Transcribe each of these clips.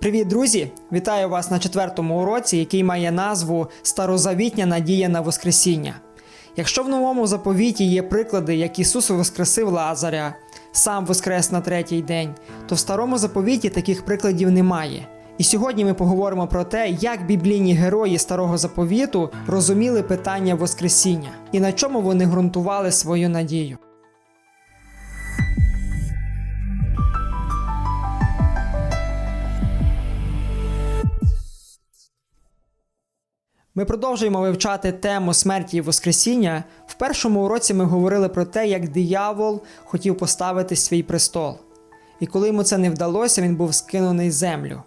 Привіт, друзі! Вітаю вас на четвертому уроці, який має назву Старозавітня надія на Воскресіння. Якщо в новому заповіті є приклади, як Ісус воскресив Лазаря, сам воскрес на третій день, то в старому заповіті таких прикладів немає. І сьогодні ми поговоримо про те, як біблійні герої старого заповіту розуміли питання Воскресіння і на чому вони ґрунтували свою надію. Ми продовжуємо вивчати тему смерті і Воскресіння. В першому уроці ми говорили про те, як диявол хотів поставити свій престол. І коли йому це не вдалося, він був скинений землю.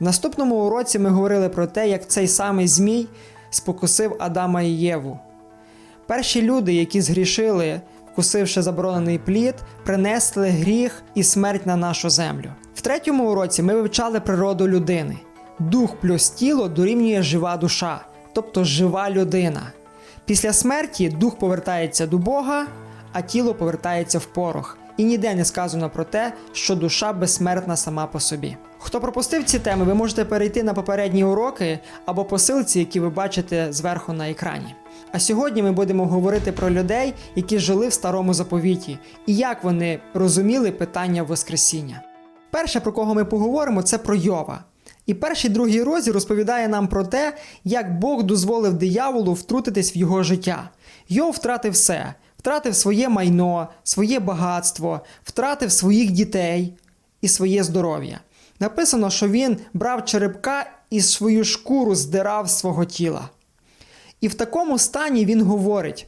В наступному уроці ми говорили про те, як цей самий Змій спокусив Адама і Єву. Перші люди, які згрішили, вкусивши заборонений плід, принесли гріх і смерть на нашу землю. В третьому уроці ми вивчали природу людини. Дух плюс тіло дорівнює жива душа, тобто жива людина. Після смерті дух повертається до Бога, а тіло повертається в порох. І ніде не сказано про те, що душа безсмертна сама по собі. Хто пропустив ці теми, ви можете перейти на попередні уроки або посилці, які ви бачите зверху на екрані. А сьогодні ми будемо говорити про людей, які жили в старому заповіті, і як вони розуміли питання Воскресіння. Перше, про кого ми поговоримо, це про Йова. І перший другий розділ розповідає нам про те, як Бог дозволив дияволу втрутитись в його життя. Йов втратив все, втратив своє майно, своє багатство, втратив своїх дітей і своє здоров'я. Написано, що він брав черепка і свою шкуру здирав свого тіла. І в такому стані він говорить: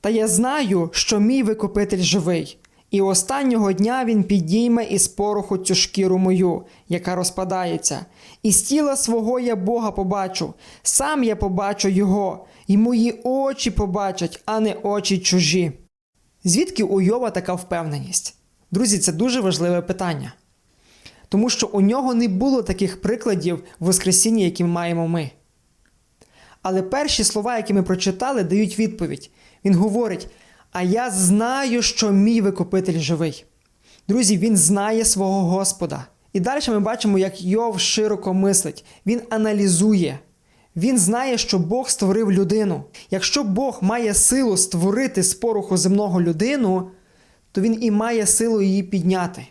Та я знаю, що мій викупитель живий, і останнього дня він підійме із пороху цю шкіру мою, яка розпадається, і з тіла свого я Бога побачу, сам я побачу його, і мої очі побачать, а не очі чужі. Звідки у Йова така впевненість? Друзі, це дуже важливе питання. Тому що у нього не було таких прикладів Воскресіння, які маємо ми. Але перші слова, які ми прочитали, дають відповідь. Він говорить: А я знаю, що мій викупитель живий. Друзі, він знає свого Господа. І далі ми бачимо, як Йов широко мислить. Він аналізує. Він знає, що Бог створив людину. Якщо Бог має силу створити з пороху земного людину, то він і має силу її підняти.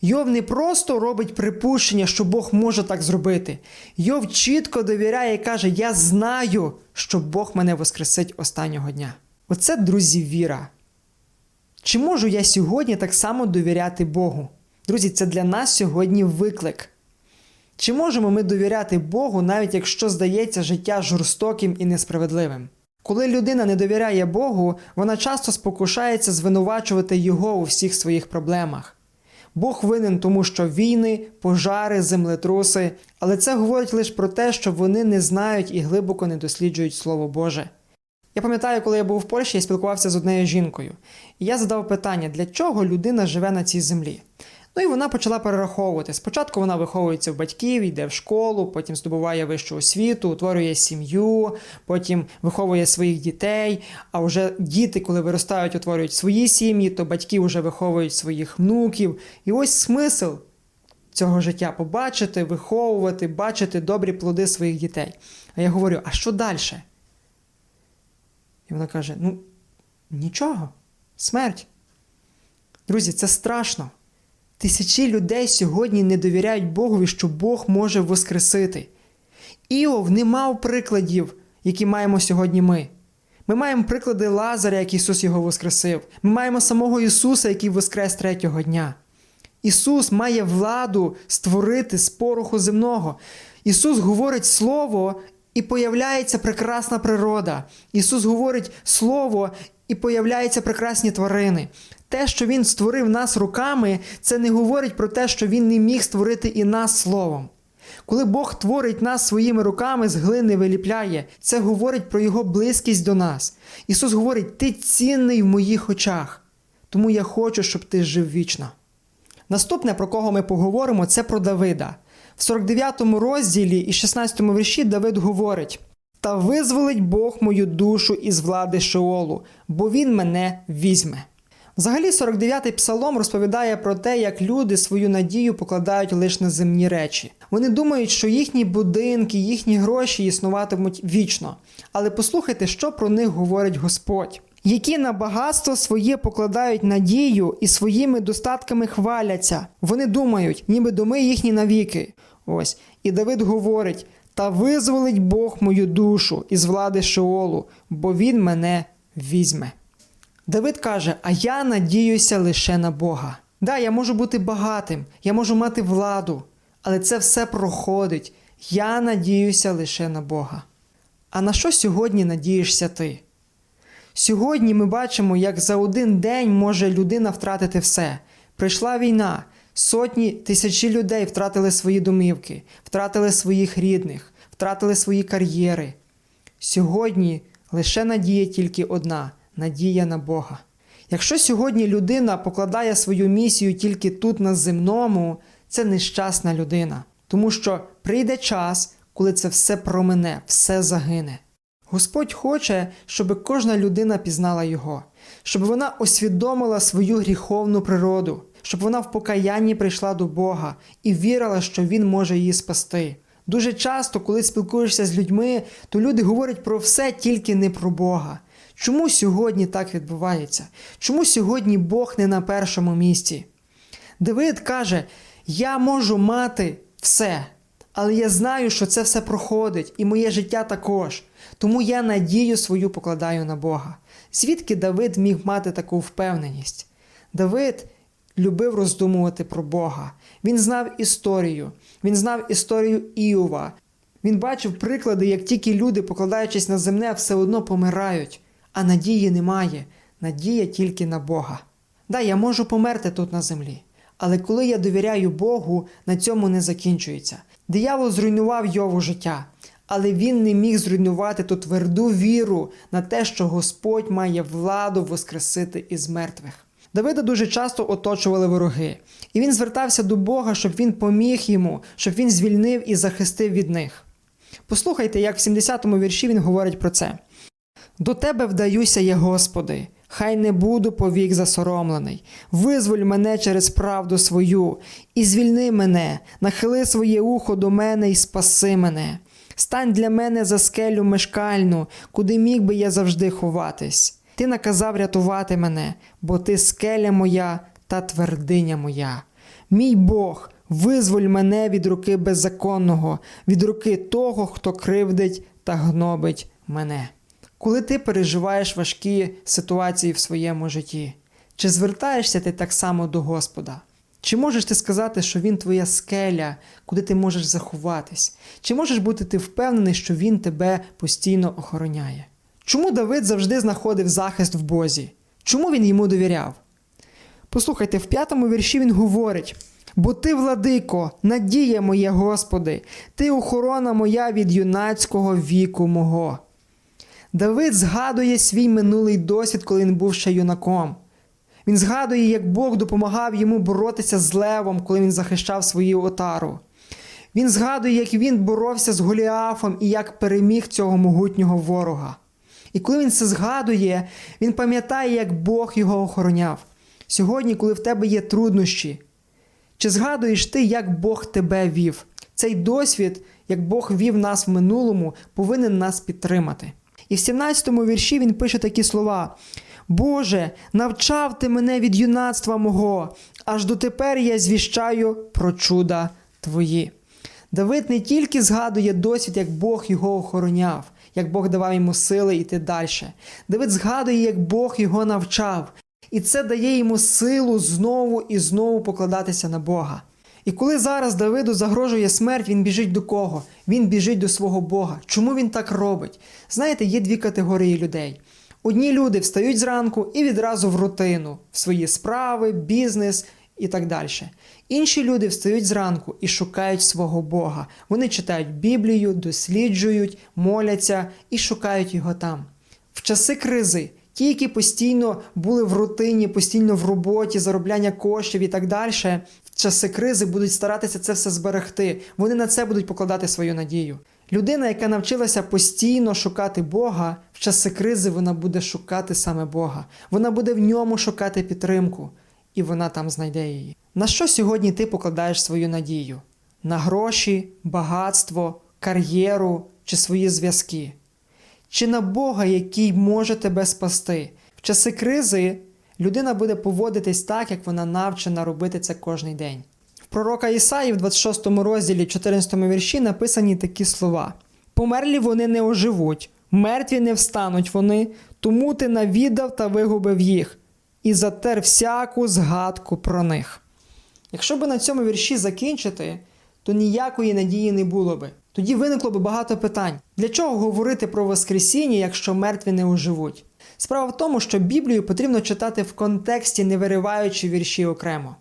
Йов не просто робить припущення, що Бог може так зробити. Йов чітко довіряє і каже: Я знаю, що Бог мене воскресить останнього дня. Оце, друзі, віра. Чи можу я сьогодні так само довіряти Богу? Друзі, це для нас сьогодні виклик. Чи можемо ми довіряти Богу, навіть якщо здається життя жорстоким і несправедливим? Коли людина не довіряє Богу, вона часто спокушається звинувачувати Його у всіх своїх проблемах. Бог винен тому, що війни, пожари, землетруси, але це говорить лише про те, що вони не знають і глибоко не досліджують Слово Боже. Я пам'ятаю, коли я був в Польщі, я спілкувався з однією жінкою, і я задав питання, для чого людина живе на цій землі. Ну і вона почала перераховувати. Спочатку вона виховується в батьків, йде в школу, потім здобуває вищу освіту, утворює сім'ю, потім виховує своїх дітей. А вже діти, коли виростають, утворюють свої сім'ї, то батьки вже виховують своїх внуків. І ось смисл цього життя побачити, виховувати, бачити добрі плоди своїх дітей. А я говорю: а що далі? І вона каже: ну, нічого, смерть. Друзі, це страшно. Тисячі людей сьогодні не довіряють Богові, що Бог може воскресити. Іов не мав прикладів, які маємо сьогодні ми. Ми маємо приклади Лазаря, як Ісус його воскресив. Ми маємо самого Ісуса, який воскрес третього дня. Ісус має владу створити з пороху земного. Ісус говорить Слово і появляється прекрасна природа. Ісус говорить Слово і появляються прекрасні тварини. Те, що Він створив нас руками, це не говорить про те, що Він не міг створити і нас словом. Коли Бог творить нас своїми руками, з глини виліпляє, це говорить про Його близькість до нас. Ісус говорить: Ти цінний в моїх очах, тому я хочу, щоб ти жив вічно. Наступне, про кого ми поговоримо, це про Давида. В 49 розділі і 16 вірші Давид говорить: Та визволить Бог мою душу із влади Шеолу, бо Він мене візьме. Взагалі, 49-й псалом розповідає про те, як люди свою надію покладають лише на земні речі. Вони думають, що їхні будинки, їхні гроші існуватимуть вічно. Але послухайте, що про них говорить Господь. Які на багатство своє покладають надію і своїми достатками хваляться. Вони думають, ніби доми їхні навіки. Ось. І Давид говорить: та визволить Бог мою душу із влади Шеолу, бо він мене візьме. Давид каже: А я надіюся лише на Бога. Да, я можу бути багатим, я можу мати владу, але це все проходить. Я надіюся лише на Бога. А на що сьогодні надієшся ти? Сьогодні ми бачимо, як за один день може людина втратити все. Прийшла війна, сотні тисячі людей втратили свої домівки, втратили своїх рідних, втратили свої кар'єри. Сьогодні лише надія тільки одна надія на Бога. Якщо сьогодні людина покладає свою місію тільки тут на земному, це нещасна людина, тому що прийде час, коли це все промине, все загине. Господь хоче, щоб кожна людина пізнала Його, щоб вона усвідомила свою гріховну природу, щоб вона в покаянні прийшла до Бога і вірила, що Він може її спасти. Дуже часто, коли спілкуєшся з людьми, то люди говорять про все тільки не про Бога. Чому сьогодні так відбувається? Чому сьогодні Бог не на першому місці? Давид каже: Я можу мати все, але я знаю, що це все проходить, і моє життя також. Тому я надію свою покладаю на Бога. Звідки Давид міг мати таку впевненість? Давид любив роздумувати про Бога. Він знав історію, він знав історію Іова. Він бачив приклади, як тільки люди, покладаючись на земне, все одно помирають, а надії немає. Надія тільки на Бога. Да, я можу померти тут на землі. Але коли я довіряю Богу, на цьому не закінчується. Диявол зруйнував Йову життя, але він не міг зруйнувати ту тверду віру на те, що Господь має владу воскресити із мертвих. Давида дуже часто оточували вороги, і він звертався до Бога, щоб він поміг йому, щоб він звільнив і захистив від них. Послухайте, як в 70-му вірші він говорить про це. До тебе вдаюся я, Господи, хай не буду повік засоромлений. Визволь мене через правду свою, і звільни мене, нахили своє ухо до мене і спаси мене. Стань для мене за скелю мешкальну, куди міг би я завжди ховатись. Ти наказав рятувати мене, бо ти скеля моя та твердиня моя. Мій Бог, визволь мене від руки беззаконного, від руки того, хто кривдить та гнобить мене. Коли ти переживаєш важкі ситуації в своєму житті, чи звертаєшся ти так само до Господа? Чи можеш ти сказати, що Він твоя скеля, куди ти можеш заховатись? Чи можеш бути ти впевнений, що Він тебе постійно охороняє? Чому Давид завжди знаходив захист в Бозі? Чому він йому довіряв? Послухайте, в п'ятому вірші він говорить: Бо ти, владико, надія моя, Господи, ти охорона моя від юнацького віку мого. Давид згадує свій минулий досвід, коли він був ще юнаком. Він згадує, як Бог допомагав йому боротися з левом, коли він захищав свою отару. Він згадує, як він боровся з Голіафом і як переміг цього могутнього ворога. І коли він це згадує, він пам'ятає, як Бог його охороняв. Сьогодні, коли в тебе є труднощі, чи згадуєш ти, як Бог тебе вів? Цей досвід, як Бог вів нас в минулому, повинен нас підтримати. І в 17-му вірші він пише такі слова: Боже, навчав ти мене від юнацтва мого, аж дотепер я звіщаю про чуда Твої. Давид не тільки згадує досвід, як Бог його охороняв, як Бог давав йому сили йти далі. Давид згадує, як Бог його навчав, і це дає йому силу знову і знову покладатися на Бога. І коли зараз Давиду загрожує смерть, він біжить до кого? Він біжить до свого Бога. Чому він так робить? Знаєте, є дві категорії людей. Одні люди встають зранку і відразу в рутину, в свої справи, бізнес і так далі. Інші люди встають зранку і шукають свого Бога. Вони читають Біблію, досліджують, моляться і шукають його там. В часи кризи, ті, які постійно були в рутині, постійно в роботі, заробляння коштів і так далі, в часи кризи будуть старатися це все зберегти. Вони на це будуть покладати свою надію. Людина, яка навчилася постійно шукати Бога, в часи кризи вона буде шукати саме Бога. Вона буде в ньому шукати підтримку, і вона там знайде її. На що сьогодні ти покладаєш свою надію? На гроші, багатство, кар'єру чи свої зв'язки? Чи на Бога, який може тебе спасти? В часи кризи людина буде поводитись так, як вона навчена робити це кожний день. В пророка Ісаї в 26 розділі 14 вірші написані такі слова: Померлі вони не оживуть, мертві не встануть вони, тому ти навідав та вигубив їх, і затер всяку згадку про них. Якщо би на цьому вірші закінчити, то ніякої надії не було би. Тоді виникло би багато питань. Для чого говорити про Воскресіння, якщо мертві не оживуть? Справа в тому, що Біблію потрібно читати в контексті, не вириваючи вірші окремо.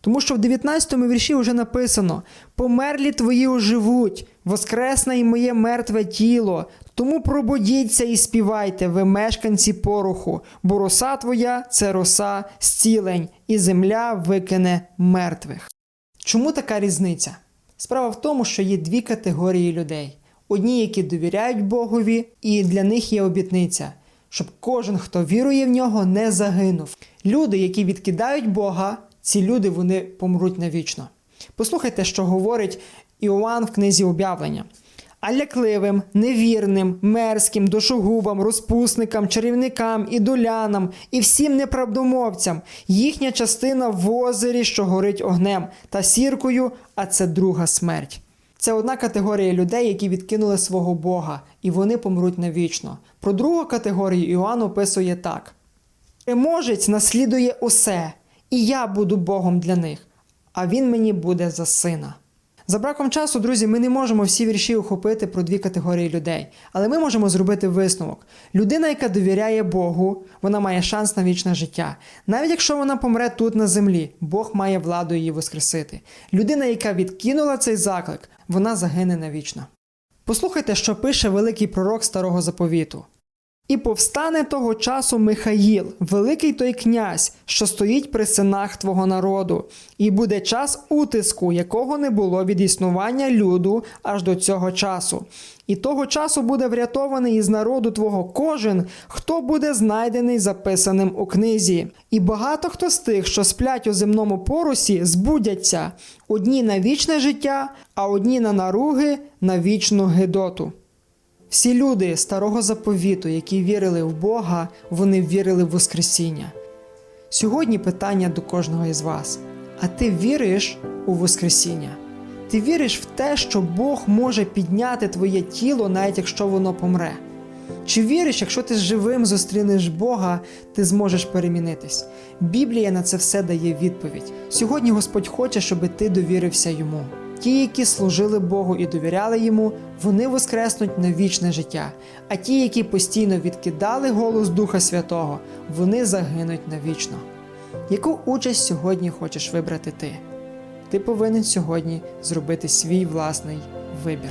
Тому що в 19 му вірші вже написано: Померлі твої оживуть, воскресне і моє мертве тіло. Тому пробудіться і співайте, ви мешканці пороху, бо роса твоя це роса зцілень, і земля викине мертвих. Чому така різниця? Справа в тому, що є дві категорії людей: одні, які довіряють Богові, і для них є обітниця, щоб кожен, хто вірує в нього, не загинув. Люди, які відкидають Бога, ці люди вони помруть навічно. Послухайте, що говорить Іоанн в книзі об'явлення. А лякливим, невірним, мерзким, душогубам, розпусникам, чарівникам, ідолянам і всім неправдомовцям їхня частина в озері, що горить огнем, та сіркою, а це друга смерть. Це одна категорія людей, які відкинули свого Бога, і вони помруть навічно. Про другу категорію Іоанн описує так: Переможець наслідує усе, і я буду Богом для них, а він мені буде за сина. За браком часу, друзі, ми не можемо всі вірші охопити про дві категорії людей, але ми можемо зробити висновок. Людина, яка довіряє Богу, вона має шанс на вічне життя. Навіть якщо вона помре тут на землі, Бог має владу її воскресити. Людина, яка відкинула цей заклик, вона загине навічно. Послухайте, що пише великий пророк старого заповіту. І повстане того часу Михаїл, великий той князь, що стоїть при синах твого народу, і буде час утиску, якого не було від існування люду аж до цього часу. І того часу буде врятований із народу твого кожен, хто буде знайдений записаним у книзі. І багато хто з тих, що сплять у земному порусі, збудяться одні на вічне життя, а одні на наруги на вічну гидоту. Всі люди старого заповіту, які вірили в Бога, вони вірили в Воскресіння. Сьогодні питання до кожного із вас: а ти віриш у Воскресіння? Ти віриш в те, що Бог може підняти твоє тіло, навіть якщо воно помре? Чи віриш, якщо ти живим зустрінеш Бога, ти зможеш перемінитись? Біблія на це все дає відповідь. Сьогодні Господь хоче, щоб ти довірився йому. Ті, які служили Богу і довіряли йому, вони воскреснуть на вічне життя. А ті, які постійно відкидали голос Духа Святого, вони загинуть навічно. Яку участь сьогодні хочеш вибрати ти? Ти повинен сьогодні зробити свій власний вибір.